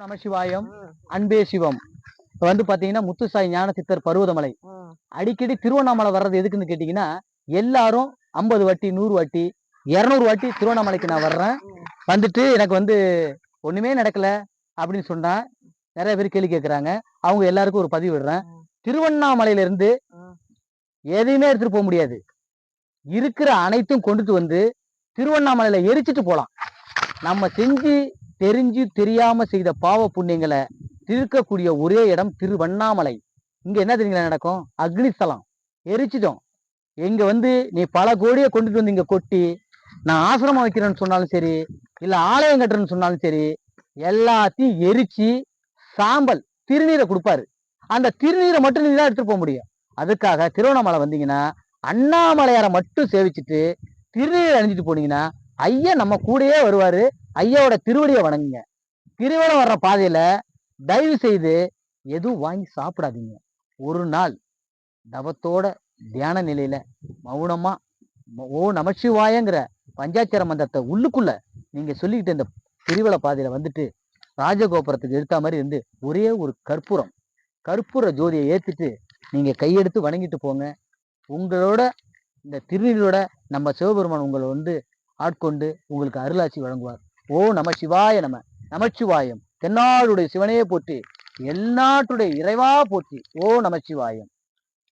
நமசிவாயம் அன்பே சிவம். இப்ப வந்து பாத்தீங்கன்னா முத்துசாய் ஞான சித்தர் பருவதமலை அடிக்கடி திருவண்ணாமலை வர்றது எதுக்குன்னு கேட்டீங்கன்னா எல்லாரும் ஐம்பது வாட்டி நூறு வாட்டி இருநூறு வாட்டி திருவண்ணாமலைக்கு நான் வர்றேன். வந்துட்டு எனக்கு வந்து ஒண்ணுமே நடக்கல அப்படின்னு சொன்னா நிறைய பேர் கேள்வி கேட்கறாங்க அவங்க எல்லாருக்கும் ஒரு பதிவு விடுறேன். திருவண்ணாமலையில இருந்து ம். எதையுமே எடுத்துட்டு போக முடியாது. இருக்கிற அனைத்தும் கொண்டுட்டு வந்து திருவண்ணாமலையில எரிச்சிட்டு போலாம். நம்ம செஞ்சு தெரிஞ்சு தெரியாம செய்த பாவ புண்ணியங்களை தீர்க்கக்கூடிய ஒரே இடம் திருவண்ணாமலை. இங்க என்ன தெரியுங்களா நடக்கும்? அக்னிஸ்தலம். எரிச்சிட்டோம். இங்க வந்து நீ பல கோடியை கொண்டுட்டு வந்து இங்க கொட்டி நான் ஆசிரமம் வைக்கிறேன்னு சொன்னாலும் சரி இல்ல ஆலயம் கட்டுறேன்னு சொன்னாலும் சரி எல்லாத்தையும் எரிச்சு சாம்பல் திருநீரை கொடுப்பாரு. அந்த திருநீரை மட்டும் நீ தான் எடுத்துட்டு போக முடியும். அதுக்காக திருவண்ணாமலை வந்தீங்கன்னா அண்ணாமலையாரை மட்டும் சேவிச்சுட்டு திருநீரை அணிஞ்சிட்டு போனீங்கன்னா ஐயா நம்ம கூடயே வருவாரு. ஐயாவோட திருவடியை வணங்குங்க. திருவிழா வர்ற பாதையில தயவு செய்து எதுவும் வாங்கி சாப்பிடாதீங்க. ஒரு நாள் தவத்தோட தியான நிலையில மௌனமா ஓ நமச்சிவாயங்கிற பஞ்சாட்சர மந்திரத்தை உள்ளுக்குள்ள நீங்க சொல்லிக்கிட்டு இந்த திருவிழா பாதையில வந்துட்டு ராஜகோபுரத்துக்கு எடுத்த மாதிரி இருந்து ஒரே ஒரு கற்பூரம். கற்பூர ஜோதியை ஏத்திட்டு நீங்க கையெடுத்து வணங்கிட்டு போங்க. உங்களோட இந்த திருநீரோட நம்ம சிவபெருமான் உங்களை வந்து ஆட்கொண்டு உங்களுக்கு அருளாட்சி வழங்குவார். ஓ நம சிவாய நம. நமச்சிவாயம். தென்னாடுடைய சிவனையே போற்றி. எந்நாட்டுடைய இறைவா போற்றி. ஓ நமச்சிவாயம்